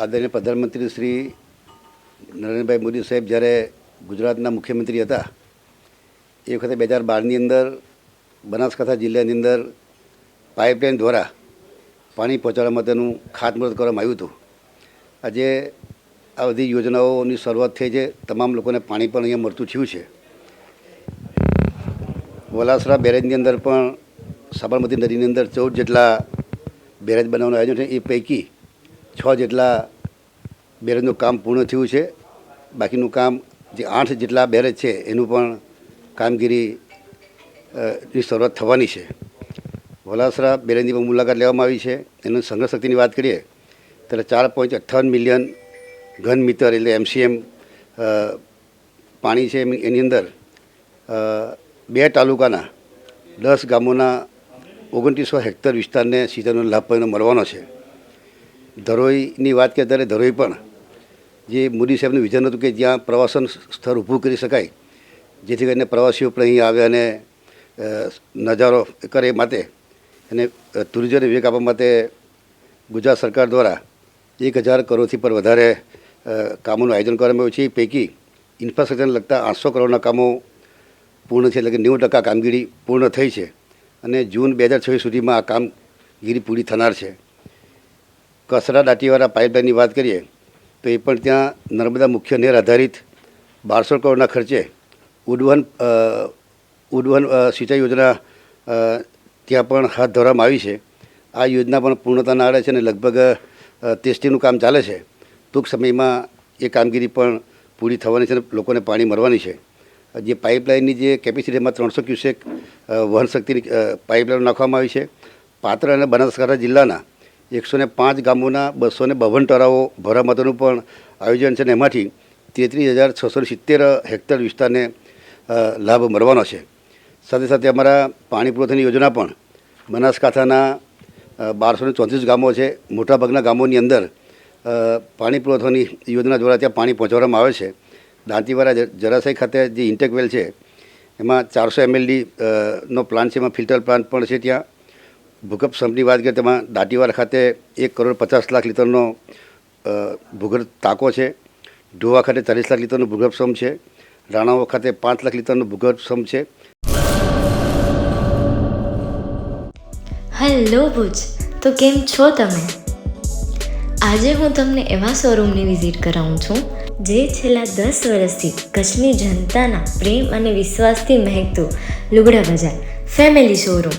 આદરણીય પ્રધાનમંત્રી શ્રી નરેન્દ્રભાઈ મોદી સાહેબ જ્યારે ગુજરાતના મુખ્યમંત્રી હતા, એ વખતે બે હજાર બારની અંદર બનાસકાંઠા જિલ્લાની અંદર પાઇપલાઇન દ્વારા પાણી પહોંચાડવા માટેનું ખાતમુહૂર્ત કરવામાં આવ્યું હતું. આજે આ બધી યોજનાઓની શરૂઆત થઈ છે. તમામ લોકોને પાણી પણ અહીંયા મળતું થયું છે. વલાસરા બેરેજની અંદર પણ સાબરમતી નદીની અંદર ચૌદ જેટલા બેરેજ બનાવવાનું આયોજન છે. એ પૈકી છ જેટલા બેરેજનું કામ પૂર્ણ થયું છે. બાકીનું કામ જે આઠ જેટલા બેરેજ છે એનું પણ કામગીરી અ, શરૂઆત થવાની છે. વલાસરા બેરેજની પણ મુલાકાત લેવામાં આવી છે. એનું સંગ્રહ શક્તિની વાત કરીએ ત્યારે ચાર પોઈન્ટ અઠ્ઠાવન મિલિયન ઘન મીટર એટલે એમસીએમ પાણી છે એની અંદર બે તાલુકાના દસ ગામોના ઓગણત્રીસો હેક્ટર વિસ્તારને સિંચાઈનો લાભ મળવાનો છે. ધરોઈની વાત કરીએ ત્યારે ધરોઈ પણ જે મોદી સાહેબનું વિઝન હતું કે જ્યાં પ્રવાસન સ્થળ ઊભું કરી શકાય, જેથી કરીને પ્રવાસીઓ પણ અહીં આવે અને નજારો કરે માટે અને ટુરિઝમને વેગ આપવા માટે ગુજરાત સરકાર દ્વારા એક હજાર કરોડથી પણ વધારે કામોનું આયોજન કરવામાં આવ્યું છે. પૈકી ઇન્ફ્રાસ્ટ્રક્ચરને લગતા આઠસો કરોડના કામો પૂર્ણ છે એટલે કે નેવું ટકા કામગીરી પૂર્ણ થઈ છે અને જૂન બે હજાર છવ્વીસ સુધીમાં આ કામગીરી પૂરી થનાર છે. કસરા દાંતીવાળા પાઇપલાઇનની વાત કરીએ, તો એ પણ ત્યાં નર્મદા મુખ્ય નેર આધારિત બારસો કરોડના ખર્ચે ઉડવન ઉડવન સિંચાઈ યોજના ત્યાં પણ હાથ ધરવામાં આવી છે. આ યોજના પણ પૂર્ણતાના આડે છે અને લગભગ ટેસ્ટિંગનું કામ ચાલે છે. ટૂંક સમયમાં એ કામગીરી પણ પૂરી થવાની છે અને લોકોને પાણી મળવાની છે. જે પાઇપલાઇનની જે કેપેસિટી એમાં ત્રણસો ક્યુસેક વહન શક્તિની પાઇપલાઇન નાખવામાં આવી છે. પાત્ર અને બનાસકાંઠા જિલ્લાના એકસો ને પાંચ ગામોના બસો ને બાવન ટરાઓ ભરવા માટેનું પણ આયોજન છે અને એમાંથી તેત્રીસ હજાર છસો સિત્તેર હેક્ટર વિસ્તારને લાભ મળવાનો છે. સાથે સાથે અમારા પાણી પુરવઠાની યોજના પણ બનાસકાંઠાના બારસો ને ચોત્રીસ ગામો છે. મોટાભાગના ગામોની અંદર પાણી પુરવઠાની યોજના દ્વારા ત્યાં પાણી પહોંચાડવામાં આવે છે. દાંતીવાડા જ- ખાતે જે ઇન્ટેક વેલ છે, એમાં ચારસો એમએલડી નો પ્લાન્ટ છે. એમાં ફિલ્ટર પ્લાન્ટ પણ છે ત્યાં. ભૂગર્ભ સંપની વાત કરીએ, તેમાં દાંતીવાડા ખાતે એક કરોડ પચાસ લાખ લીટરનો ભૂગર્ભ ટાંકો છે. ઢોવા ખાતે ચાલીસ લાખ લીટરનો ભૂગર્ભ સમ છે. રાણાઓ ખાતે પાંચ લાખ લીટરનો ભૂગર્ભ સમ છે. હેલો ભુજ, તો કેમ છો તમે? આજે હું તમને એવા શોરૂમની વિઝિટ કરાવું છું, જે છેલ્લા દસ વર્ષથી કચ્છની જનતાના પ્રેમ અને વિશ્વાસથી મહેકતું લુગડા બજાર, ફેમિલી શોરૂમ.